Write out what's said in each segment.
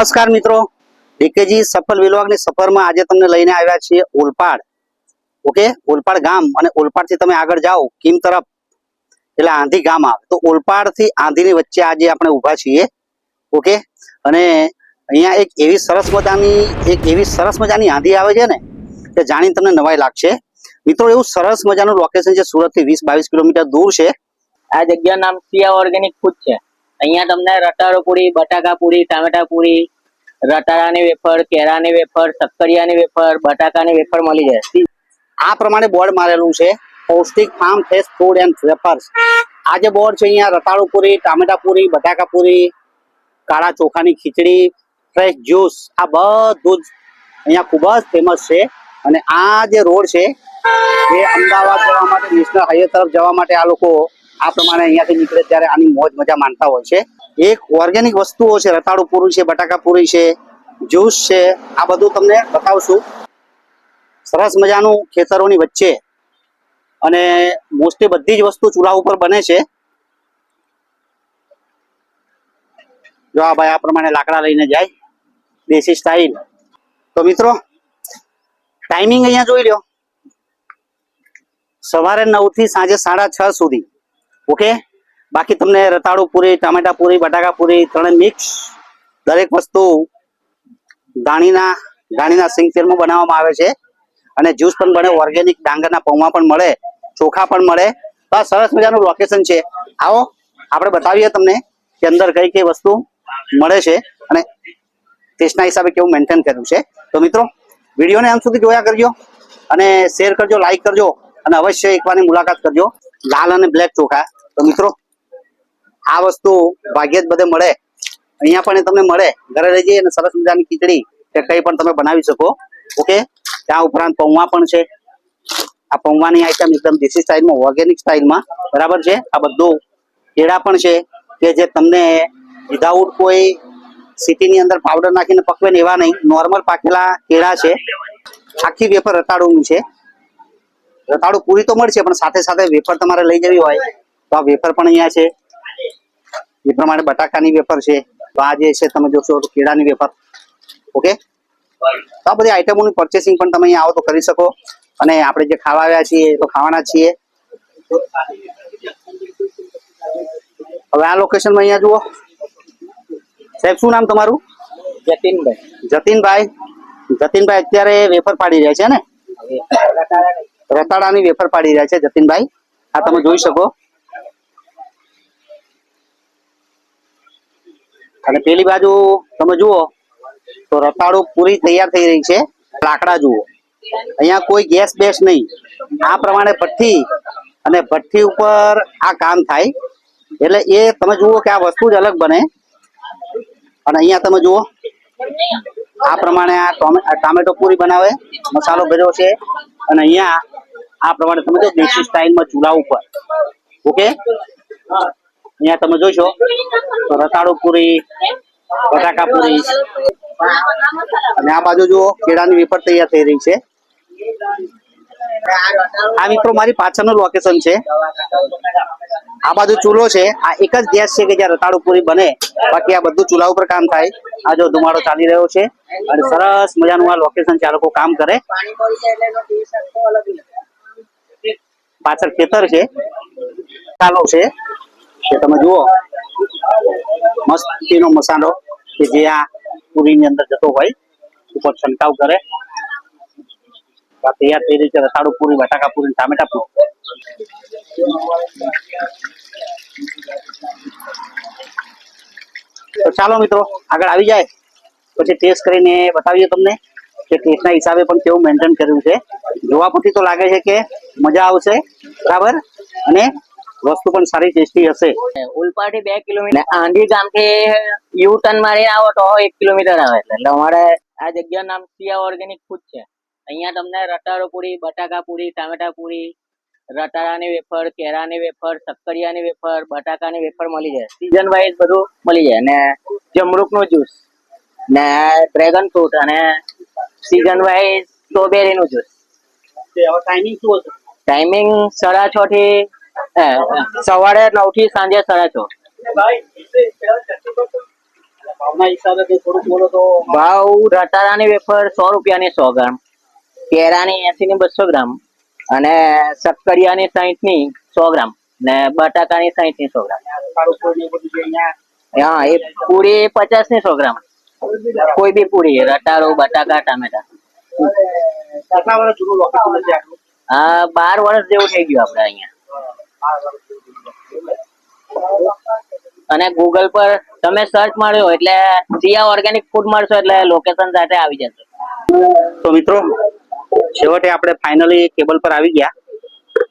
નમસ્કાર મિત્રો. ડીકેજી સફળ વિલોગની સફરમાં આજે તમને લઈને આવ્યા છીએ ઓલપાડ ઓકે? ઓલપાડ ગામ અને ઓલપાડથી તમે આગળ જાઓ કિમ તરફ. એટલે આંધી ગામ આવે. તો ઓલપાડથી આંધીની વચ્ચે આજે આપણે ઊભા છીએ. ઓકે? અને અહીંયા એક એવી સરસ મજાની, એક એવી સરસ મજાની આંધી આવે છે ને, કે જાણીને તમને નવાઈ લાગશે. મિત્રો, એવું સરસ મજાનું લોકેશન છે સુરતથી વીસ બાવીસ કિલોમીટર દૂર છે. આ જગ્યા નામ સિયા ઓર્ગેનિક ફૂડ છે. અહીંયા તમને રટારો પૂરી, બટાકા પૂરી, ટામેટા પૂરી રટારાની વેફર, કેળાની વેફર શક્કરિયાની વેફર, બટાકાની વેફર મળી જાય. આ પ્રમાણે બોર્ડ મારેલું છે. Paushtik farm fresh food and wafers આ જે બોર્ડ છે અહીંયા રતાળુ પૂરી, ટામેટા પૂરી કાળા ચોખાની ખીચડી ફ્રેશ જ્યુસ આ બધું જ અહીંયા ખૂબ જ ફેમસ છે. અને આ જે રોડ છે, એ અમદાવાદ જવા માટે નેશનલ હાઈવે તરફ જવા માટે આ લોકો આ પ્રમાણે અહીંયાથી નીકળે ત્યારે આની મોજ મજા માનતા હોય છે. એક ઓર્ગેનિક વસ્તુઓ છે, રતાળુ પૂરી છે, બટાકા પૂરી છે જ્યુસ છે, આ બધું તમને બતાવશું. સરસ મજાનું ખેતરોની વચ્ચે અને મોસ્ટલી બધી જ વસ્તુ ચૂલા ઉપર બને છે. જો આ ભાઈ આ પ્રમાણે લાકડા લઈને જાય, દેશી સ્ટાઇલ તો મિત્રો ટાઈમિંગ અહીંયા જોઈ લ્યો. સવારે નવથી સાંજે સાડા છ સુધી. ઓકે બાકી તમને રતાળુ પૂરી, ટામેટા પૂરી, બટાકા પૂરી ત્રણે મિક્સ દરેક વસ્તુ દાણીના દાણીના સિંગતેલમાં બનાવવામાં આવે છે. અને જ્યુસ પણ બને ઓર્ગેનિક ડાંગરના પૌવા પણ મળે, ચોખા પણ મળે. તો આ સરસ મજાનું લોકેશન છે. આવો, આપણે બતાવીએ તમને કે અંદર કઈ કઈ વસ્તુ મળે છે અને ટેસ્ટના હિસાબે કેવું મેન્ટેન કર્યું છે. તો મિત્રો, વિડીયોને અંત સુધી જોયા કરજો અને શેર કરજો લાઈક કરજો અને અવશ્ય એકવારની મુલાકાત કરજો. લાલ અને બ્લેક ચોખા. તો મિત્રો આ વસ્તુ ભાગ્યે જ બધે મળે. અહીંયા પણ તમને મળે. ઘરે લઈ જઈએ અને સરસ મજાની ખીચડી કે કઈ પણ તમે બનાવી શકો. ઓકે? ત્યાં ઉપરાંત પૌવા પણ છે. આ પૌવાની આઈટમ એકદમ દેશી સ્ટાઇલમાં ઓર્ગેનિક સ્ટાઇલમાં બરાબર છે? આ બધું કેળા પણ છે કે જે તમને વિધાઉટ કોઈ સિટીની અંદર પાવડર નાખીને પકવે એવા નહીં. નોર્મલ પાકેલા કેળા છે. આખી વેફર રતાળુનું છે. રતાડું પૂરી તો મળશે, પણ સાથે સાથે વેફર તમારે લઈ જવી હોય તો આ વેફર પણ અહીંયા છે. એ પ્રમાણે બટાકાની વેફર છે. તો આ જે છે તમે જોશો તો કેળાની વેફર. ઓકે તો આ બધી આઈટમોની પરચેસિંગ પણ તમે અહીંયા આવો તો કરી શકો. અને આપણે જે ખાવા આવ્યા છીએ તો ખાવાના છીએ. હવે આ લોકેશનમાં અહીંયા જુઓ. સાહેબ શું નામ તમારું? જતીનભાઈ. જતીનભાઈ. જતીનભાઈ અત્યારે વેફર પાડી રહ્યા છે ને? રતાડાની વેફર પાડી રહ્યા છે જતીનભાઈ. આ તમે જોઈ શકો. અને પેલી બાજુ તમે જુઓ, તો રતાળુ પૂરી તૈયાર થઈ રહી છે. લાકડા જુઓ. અહીંયા કોઈ ગેસ બેસ નહીં. આ પ્રમાણે ભઠ્ઠી અને ભઠ્ઠી ઉપર આ કામ થાય. એટલે એ તમે જુઓ કે આ વસ્તુ જ અલગ બને. અને અહીંયા તમે જુઓ, આ પ્રમાણે આ ટોમે- આ ટામેટો પૂરી બનાવે, મસાલો ભર્યો છે. અને અહીંયા આ પ્રમાણે તમે દેશી સ્ટાઇલમાં ચૂલા ઉપર. ઓકે? અહીંયા તમે જોશો રતાળુ પૂરી, બટાકા અને આ બાજુ જુઓ, કેળાની વેફર તૈયાર થઈ રહી છે. આ મિત્રો મારી પાછળનું લોકેશન છે. આ બાજુ ચૂલો છે. આ એક જ ગેસ છે કે જ્યાં રતાળુ પૂરી બને. બાકી આ બધું ચૂલા ઉપર કામ થાય. આ જો ધુમાડો ચાલી રહ્યો છે. અને સરસ મજાનું આ લોકેશન છે. આ લોકો કામ કરે. પાછળ ખેતર છે. ચાલો છે. કે તમે જુઓ. મસ્તીનો મસાલો કે જે આ પૂરીની અંદર જતો હોય, ઉપર છંટકાવ કરે. તૈયાર થઈ રહી છે રસાડું પૂરી, બટાકા પૂરી, ટામેટા પૂરી. તો ચાલો મિત્રો, આગળ આવી જાય. પછી ટેસ્ટ કરીને બતાવીએ તમને કે ટેસ્ટના હિસાબે પણ કેવું મેન્ટેન કર્યું છે. જોવા પછી તો લાગે છે કે મજા આવશે, બરાબર? અને વસ્તુ પણ સારી ટેસ્ટી હશે. ઉલપાટી બે કિલોમીટર. આંધી ગામથી યુ ટર્ન મારી આવો તો એક કિલોમીટર આવે એટલે. અમારે આ જગ્યા નામ સિયા ઓર્ગેનિક ફૂડ છે. અહીંયા તમને રટારો પૂરી બટાકા પૂરી ટામેટા પૂરી રટારાની વેફર કેળાની વેફર શક્કરિયાની વેફર બટાકાની વેફર મળી જાય. સીઝન વાઇઝ બધું મળી જાય. અને જમરૂકનું જ્યુસ ને ડ્રેગન ફ્રૂટ અને સીઝન વાઇઝ સ્ટ્રોબેરીનું જ્યુસ ટાઈમિંગ શું હશે? ટાઈમિંગ સાડા છ થી સવારે નવથી સાંજે સાડા છ. ભાવ રતારાની વેફર સો રૂપિયાની સો ગ્રામ કેરાની એસી ની બસો ગ્રામ અને શક્કરિયાની સાહીઠની સો ગ્રામ ને બટાકાની સાહીઠની સો ગ્રામ. હા એ પૂરી પચાસની સો ગ્રામ. કોઈ બી પૂરી રટારો બટાકા ટામેટા. આ બાર વર્ષ જેવું થઈ ગયું આપડે અહીંયા. અને ગૂગલ પર તમે સર્ચ માર્યો એટલે સિયા ઓર્ગેનિક ફૂડ મળશો એટલે લોકેશન સાથે આવી જશે. તો મિત્રો, છેવટે આપણે ફાઇનલી કેબલ પર આવી ગયા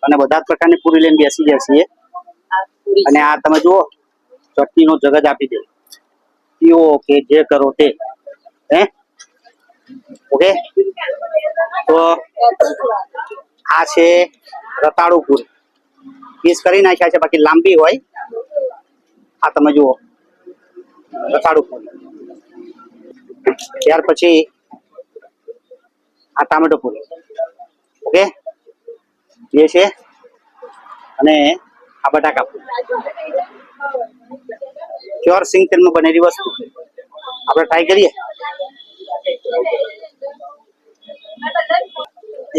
અને બધા જ પ્રકારની પૂરી લઈને બેસી ગયા છીએ. અને આ તમે જુઓ, ચટણીનો જગત આપી દે. પીઓ કે જે કરો તે. હે? ઓકે તો આ છે રતાળુ પૂરી. પીસ કરી નાખ્યા છે, બાકી લાંબી હોય. આ તમે જુઓ. રસાડું ત્યાર પછી આ ટામેટો પૂરી. ઓકે? એ છે, અને આ બટાકા પૂરી. પ્યોર સિંગ તેલમાં બનેલી વસ્તુ. આપણે ટ્રાય કરીએ?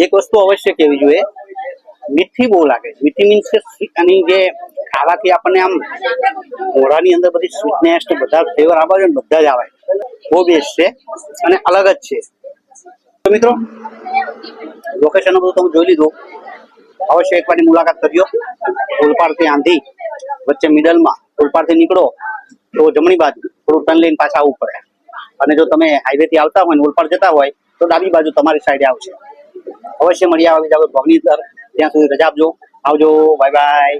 એક વસ્તુ અવશ્ય કહેવી જોઈએ. મીઠી બહુ લાગે મીઠી મીન્સ sweet જે ખાવાથી આપણને આમ મોઢાની અંદર બધી સ્વીટનેસ બધા ફ્લેવર આવે છે બધા જ આવે બહુ બેસ્ટ છે અને અલગ જ છે. તો મિત્રો લોકેશન બધું તમે જોઈ લીધું. અવશ્ય એકવારની મુલાકાત કરજો. ઓલપાડથી આંધી, વચ્ચે મિડલમાં ઓલપાડથી નીકળો, તો જમણી બાજુ થોડું ટર્ન લઈને પાછા આવવું પડે. અને જો તમે હાઈવેથી આવતા હોય ને ઓલપાડ જતા હોય, તો ડાબી બાજુ તમારી સાઈડે આવશે. અવશ્ય મળી આવી જાવ ભવની અંદર. ત્યાં સુધી રજા આપજો. આવજો. Bye bye